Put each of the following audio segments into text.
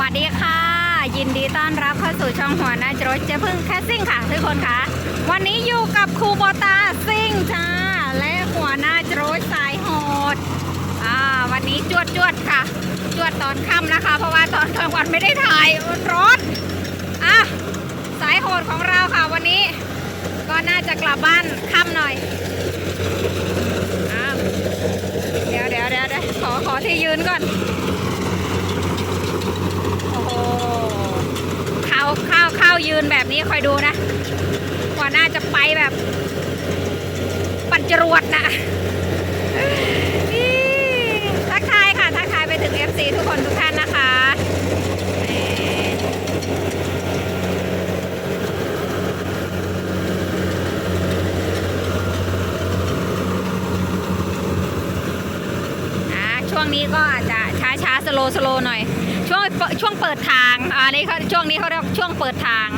วัสดีค่ะ ยินดีต้อนรับเข้าสู่ช่องหัวหน้าจรถเจะพึ่งแคสซิ่งค่ะทุกคนค่ะ วันนี้อยู่กับครูโบตาซิ่งจ้าและหัวหน้าจรถสายโหดอ่าวันนี้จวดจวดค่ะ จวดตอนค่ำนะคะ เพราะว่าตอนกลางวันไม่ได้ถ่ายมันร้อนอะสายโหดของเราค่ะวันนี้ ก็น่าจะกลับบ้านค่ำหน่อยอ้าวเดี๋ยวเดี๋ยวเดี๋ยวเดี๋ยวขอขอที่ยืนก่อน โอ้โหเข้าเข้าเข้า ยืนแบบนี้คอยดูนะกว่าน่าจะไปแบบ ปัญจรวดนะทักทายค่ะ ทักทายไปถึง FC ทุกคนทุกท่านนะคะช่วงนี้ก็อาจจะช้าช้าสโลสโลหน่อย ช่วงเปิดทางอันนี้เขาช่วงนี้เขาเรียกช่วงเปิดทาง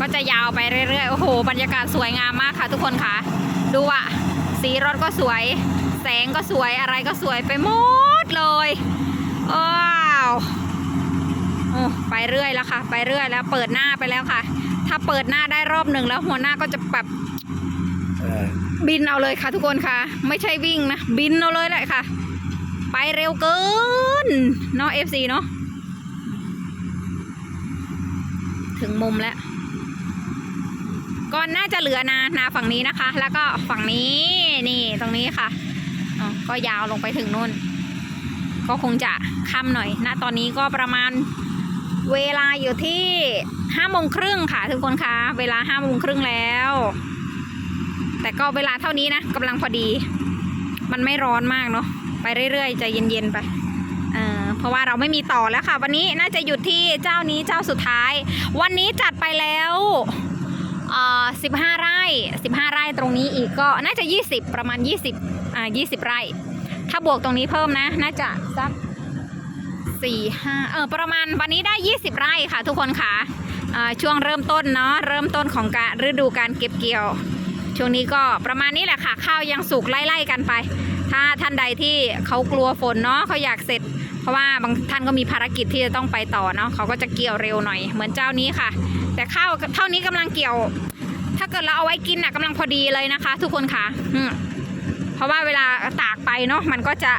ก็จะยาวไปเรื่อยๆโอ้โหบรรยากาศสวยงามมากค่ะ ทุกคนค่ะ ดูอะสีรถก็สวย แสงก็สวยอะไรก็สวยไปหมดเลยว้าวโอ้ไปเรื่อยแล้วค่ะ ไปเรื่อยแล้ว เปิดหน้าไปแล้วค่ะ ถ้าเปิดหน้าได้รอบหนึ่งแล้วหัวหน้าก็จะแบบบินเอาเลยค่ะทุกคนค่ะ ไม่ใช่วิ่งนะ บินเอาเลยแหละค่ะ ไปเร็วเกินเนาะ FC เนาะ ถึงมุมแล้วก่อนน่าจะเหลือนานาฝั่งนี้นะคะ แล้วก็ฝั่งนี้นี่ตรงนี้ค่ะก็ยาวลงไปถึงนู่น ก็คงจะค่ำหน่อยนะตอนนี้ก็ประมาณเวลาอยู่ที่ห้าโมงครึ่งค่ะทุกคนคะเวลาห้าโมงครึ่งแล้ว แต่ก็เวลาเท่านี้นะกำลังพอดี มันไม่ร้อนมากเนาะไปเรื่อยๆใจเย็นๆไป ราะว่าเราไม่มีต่อแล้วค่ะ วันนี้น่าจะหยุดที่เจ้านี้เจ้าสุดท้าย วันนี้จัดไปแล้วเอ่อสิบห้าไร่สิบห้าไร่ตรงนี้อีกก็น่าจะยี่สิบประมาณยี่สิบอ่ายี่สิบไร่ ถ้าบวกตรงนี้เพิ่มนะ น่าจะสักสี่ห้าเออประมาณวันนี้ได้ยี่สิบไร่ค่ะ ทุกคนค่ะช่วงเริ่มต้นเนาะเริ่มต้นของการฤดูการเก็บเกี่ยว ช่วงนี้ก็ประมาณนี้แหละค่ะ ข้าวยังสุกไล่ๆกันไป ถ้าท่านใดที่เขากลัวฝนเนาะเขาอยากเสร็จ ราะว่าบางท่านก็มีภารกิจที่จะต้องไปต่อเนาะเขาก็จะเกี่ยวเร็วหน่อย เหมือนเจ้านี้ค่ะ แต่ข้าวเท่านี้กำลังเกี่ยว ถ้าเกิดเราเอาไว้กินน่ะกำลังพอดีเลยนะคะ ทุกคนค่ะอืเพราะว่าเวลาตากไปเนาะมันก็จะ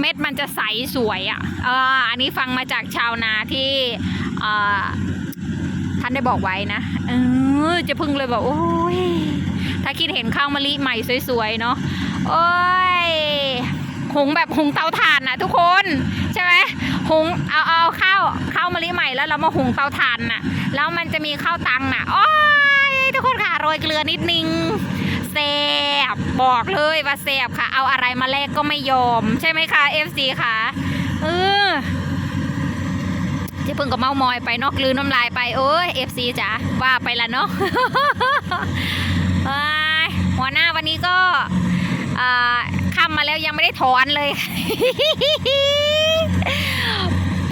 เม็ดมันจะใสสวยอะ่ะอ,อันนี้ฟังมาจากชาวนาที่ท่านได้บอกไว้นะเออจะพึ่งเลยบอกโอ้ยถ้าคิดเห็นข้าวมะลิใหม่สวยๆเนาะโอ้ย หุงแบบหุงเตาถ่านนะทุกคนใช่ไหมหุงเอาเอาข้าวข้าวมะลิใหม่แล้วเรามาหุงเตาถ่านน่ะ แล้วมันจะมีข้าวตังน่ะโอ้ยทุกคนค่ะโรยเกลือนิดนึงแซบบอกเลยว่าแซบค่ะ เอาอะไรมาแลกก็ไม่ยอม ใช่ไหมคะ FC ค่ะเออเจะเพิ่งกับเมามอยไปเนอกลืนน้ำลายไปโอ้ย FC จ๋าว่าไปละเนาะเอ้ยหัวหน้าวันนี้ก็อ่า ค่ำมาแล้วยังไม่ได้ถอนเลย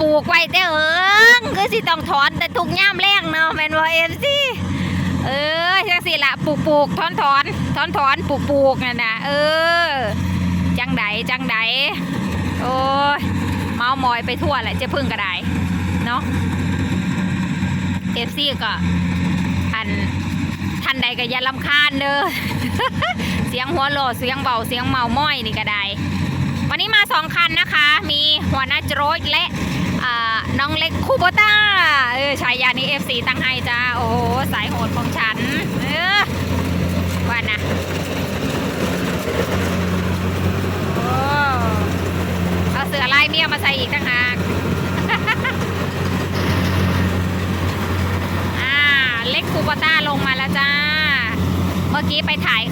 ปลูกไว้แต่เอิงคือสิต้องถอนแต่ทุกย่ามแรงเนาะแมนว่าเอ็มซีเออจังสิละปลูกปลูกถอนถอนถอนถอนปลูกปลูกนั่นนะเออ จังไดจังไดโอ้ยเมามอยไปทั่วแหละเจะพึ่งก็ได้เนาะเอฟซีก็อันท่านใดก็อย่าลำคาญเด้อ สียงหัวโลดเสียงเบาเสียงเมาม้อยนี่ก็ได้ วันนี้มาสองคันนะคะ มีหัวหน้าโจรและอ่าน้องเล็กคูโบต้าเออฉายานี้เอฟซีตั้งให้จ้า โอ้โห สายโหดของฉัน เออว่านะโอ้เอาเสือลายเมียมาใส่อีกต่างหากอ่าเล็กคูโบต้าลงมาแล้วจ้า เมื่อกี้ไปถ่าย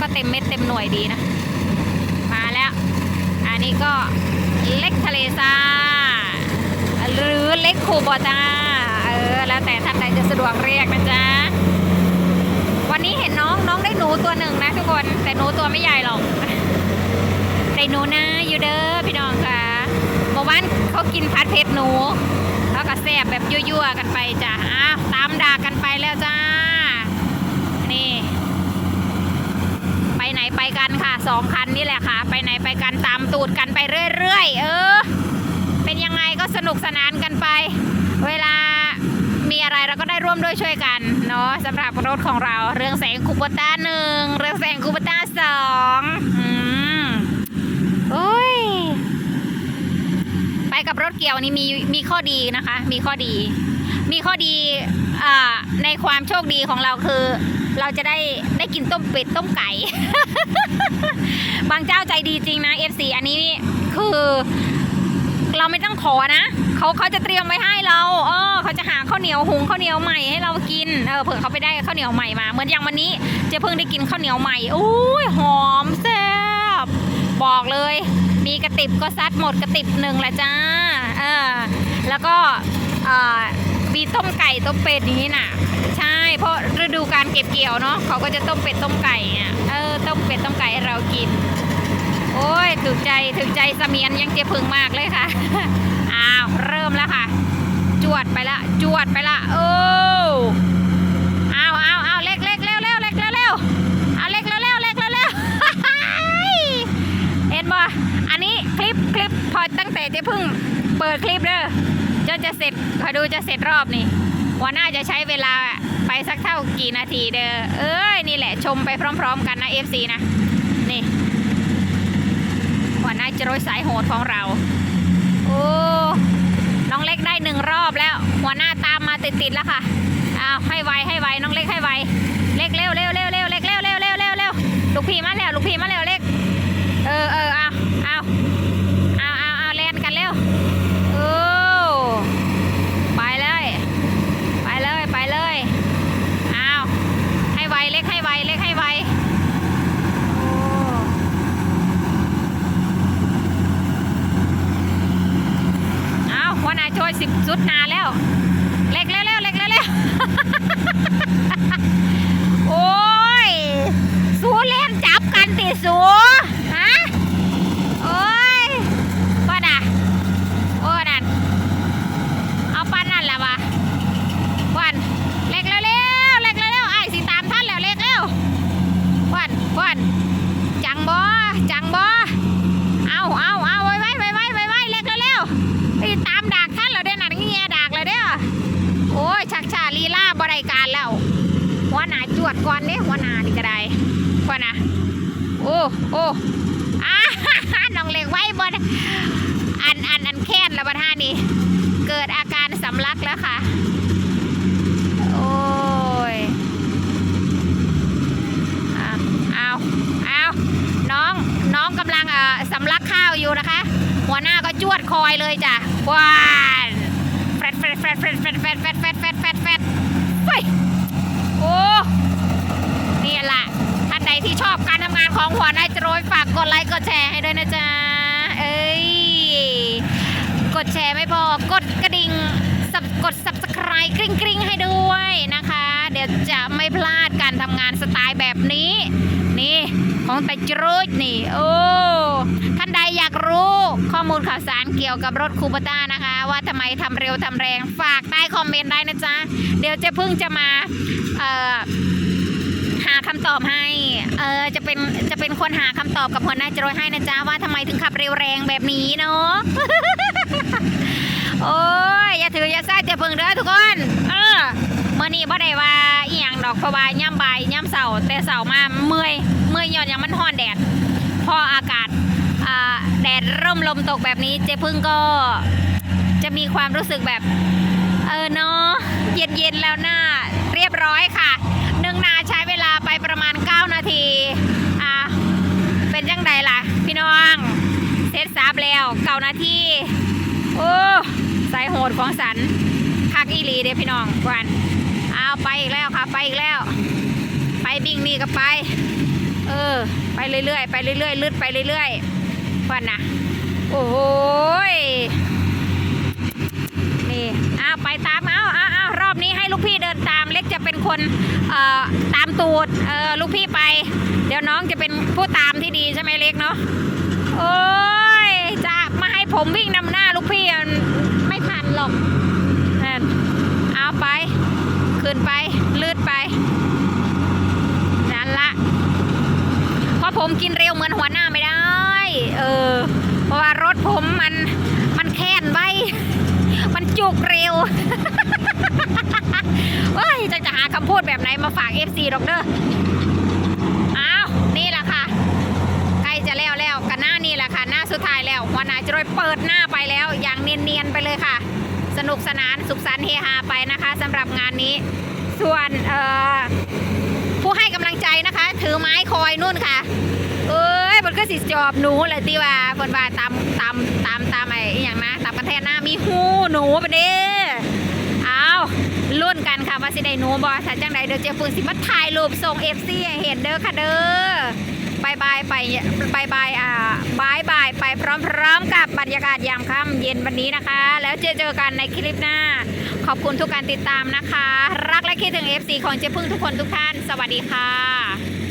ก็เต็มเม็ดเต็มหน่วยดีนะ มาแล้ว อันนี้ก็เล็กทะเลซาหรือเล็กคูโบต้าเออ แล้วแต่ท่านใดจะสะดวกเรียกนะจ๊ะ วันนี้เห็นน้องน้องได้หนูตัวหนึ่งนะทุกคน แต่หนูตัวไม่ใหญ่หรอก ได้หนูนะอยู่เด้อพี่น้องค่ะเมื่อวานเขากินพัดเพชรหนู แล้วก็แซ่บแบบยั่วๆกันไปจ้ะอ้าวตามด่ากันไปแล้วจ้า นี่ ไหนไปกันค่ะสองคันนี่แหละค่ะ ไปไหนไปกันตามตูดกันไปเรื่อยๆ เออ เป็นยังไงก็สนุกสนานกันไป เวลามีอะไรเราก็ได้ร่วมด้วยช่วยกันเนาะสำหรับรถของเราเรื่องแสงคูปต้าหนึ่งเรื่องแสงคูปต้าสองอืมโอ้ยไปกับรถเกี่ยวนี่มีมีข้อดีนะคะ มีข้อดี มีข้อดี ในความโชคดีของเราคือ เราจะได้ได้กินต้มเป็ดต้มไก่ บางเจ้าใจดีจริงนะ FC อันนี้คือ เราไม่ต้องขอนะเขาเขาจะเตรียมไว้ให้เราเออเขาจะหาข้าวเหนียวหุงข้าวเหนียวใหม่ให้เรากินเออเผื่อเขาไปได้ข้าวเหนียวใหม่มาเหมือนอย่างวันนี้เจะเพิ่งได้กินข้าวเหนียวใหม่อุ้ยหอมแซ่บบอกเลย มีกระติบก็ซัดหมดกระติบหนึ่งแหละจ้าเออแล้วก็เออ มีต้มไก่ต้มเป็ดอย่างนี้น่ะ ใช่เพราะฤดูการเก็บเกี่ยวเนาะเขาก็จะต้มเป็ดต้มไก่อะเออต้มเป็ดต้มไก่ให้เรากิน โอ้ยถึกใจถึกใจเสมียนยังเจ็บพึงมากเลยค่ะอ้าวเริ่มแล้วค่ะ จวดไปละจวดไปละเออาเอาเอาเล็กเล็กเร็วเร็วเล็กเร็วเร็วเอาเล็กเร็วเร็วเล็กเร็วเร็ว เห็นบ่อันนี้คลิปคลิปพอตั้งแต่เจ๊พึ่งเปิดคลิปเด้อจนจะเสร็จ คอยดูจะเสร็จรอบนี่วันหน้าจะใช้เวลาไปสักเท่ากี่นาทีเด้อเอ้ยนี่แหละชมไปพร้อม ๆ กันนะ FC นะนี่หัวหน้าจะรยสายโหดของเรา โอ้น้องเล็กได้หนึ่งรอบแล้ว หัวหน้าตามมาติดๆแล้วค่ะอ้าวให้ไวให้ไวน้องเล็กให้ไวเล็กเร็วเร็วเร็วเร็วเล็กเร็วเร็วเร็วเร็วเร็วลูกพีมาแล้วลูกพีมาแล้วเล็ก เออเออเอาเอาเอาเอาเล่นกันเร็วโอ้ไปเลย ไปเลยไปเลยเอาให้ไวเล็กให้ไวเล็กให้ไวโอ้ เอาหัวหน้าช่วยสิบสุดนาแล้ว เล็กเร็วเร็วเล็กเร็วเร็ว โอ้ย สูเล่นจับกันติสูฮะ โอ้ยก็น่ะโอ้นั่น เอาปั้นนั่นแหละวะวันเล็กเร็วเร็วเล็กเร็วเร็วไอ้ายสิตามท่านแล้วเล็กเร็ววันวันจังบ่จังบ่ เอาเอาเอาไว้ไว้ไว้ไว้ไว้ไว้เล็กเร็วๆไปตามดากท่านเหราเด้อหนังเงียดากเลยเด้อโอ้ยชักชาลีลาบริการแล้วหัวหน้าจวดก่ อนเด้หัวหน้านี่ก็ได้หัวหน้าโอ้โอ้อาน้องเล็กไว้บนอันอันอันแค้นแล้วบัดท่านี้เกิดอาการสำลักแล้วค่ะ โอ้ยอะเอาเอาน้องน้องกำลังอ่อสำลักข้าวอยู่นะคะ หัวหน้าก็จวดคอยเลยจ้ะว้านแฟดแฟดแฟดแฟดแฟดแฟดแฟดแฟดแฟดแฟดแฟดเฮ้ยโอ้ นี่แหละท่านใดที่ชอบการทำงานของหัวน้าจรวยฝากกดไลค์กดแชร์ให้ด้วยนะจ๊ะ เอ้ย กดแชร์ไม่พอกดกระดิ่งกด subscribe กริ๊งกริ๊งให้ด้วยนะคะ เดี๋ยวจะไม่พลาดการทำงานสไตล์แบบนี้ นี่ของแต่จรุดนี่ โอ้ท่านใดอยากรู้ข้อมูลข่าวสารเกี่ยวกับรถคูปต้านะคะ ว่าทำไมทำเร็วทำแรงฝากใต้คอมเมนต์ได้นะจ๊ะ เดี๋ยวจะพิ่งจะมา เอ่อ หาคำตอบให้ เออจะเป็นจะเป็นคนหาคำตอบกับหัวหน้าจรวยให้นะจ๊ะว่าทำไมถึงขับเร็วแรงแบบนี้เนาะโอ้ยอย่าถืออย่าซ่าจะเพิ่งเด้อทุกคน เออเมื่อนี้บ่ได้ว่าอีหยังดอกเพราะว่าย่ำบ่ายย่ำเสาแต่เสามาเมื่อยเมื่อยย้อนอย่างมันฮ้อนแดด พออากาศอ่าแดดร่มลมตกแบบนี้เจ๊พึ่งก็จะมีความรู้สึกแบบ เออเนาะเย็นเย็นๆแล้วหน้าเรียบร้อยค่ะห นาใช้เวลาไปประมาณ 9 นาที อะเป็นจังใดล่ะ พี่น้อง เสร็จสับแล้วเก้านาทีโอ้สายโหดของสันคักอีหลีเด้พี่น้องกวนเอาไปอีกแล้วค่ะ ไปอีกแล้ว ไปบิ่งนี่ก็ไป เออ ไปเรื่อยๆ ไปเรื่อยๆลืดไปเรื่อยๆกวนนะโอ้โหยนี่อ้าวไปตาม เล็กจะเป็นคนตามตูดลูกพี่ไป เดี๋ยวน้องจะเป็นผู้ตามที่ดีใช่ไหมเล็กเนาะโอ้ยจะมาให้ผมวิ่งนำหน้าลูกพี่ไม่ทันหรอกนั่นเอาไปขึ้นไปลืดไปนั่นละเพอผมกินเร็วเหมือนหัวหน้าไม่ได้ เออ เพราะว่ารถผมมันมันแค้นไว้ มันจุกเร็ว เฮ้ยจะจะหาคำพูดแบบไหนมาฝาก FC ดอกเด้ออ้าว นี่แหละค่ะ ใกล้จะแล้วแล้วกันหน้านี่แหละค่ะ หน้าสุดท้ายแล้วหัวหน้าจะโรยเปิดหน้าไปแล้ว อย่างเนียนๆไปเลยค่ะ สนุกสนานสุขสันต์เฮฮาไปนะคะสำหรับงานนี้ ส่วนเอ่อผู้ให้กำลังใจนะคะ ถือไม้คอยนู่นค่ะ เอ้ยมันก็สิจอบหนูเลยที่ว่าเพิ่นว่าตามตามตามตามไอ้อย่างนะตามกระแทกหน้ามีหูหนูไปเด้ ลุ้นกันค่ะว่าสิได้หนูบอสจังใดเดี๋ยวเจฟุนสิมาถ่ายรูปส่งเอฟซีเห็นเด้อค่ะเด้อบายบายไปบายบายอ่าบายบายไปพร้อมๆกับบรรยากาศยามค่ำเย็นวันนี้นะคะ แล้วเจอเจอกันในคลิปหน้า ขอบคุณทุกการติดตามนะคะ รักและคิดถึง FC ของเจ๊พึ่งทุกคนทุกท่าน สวัสดีค่ะ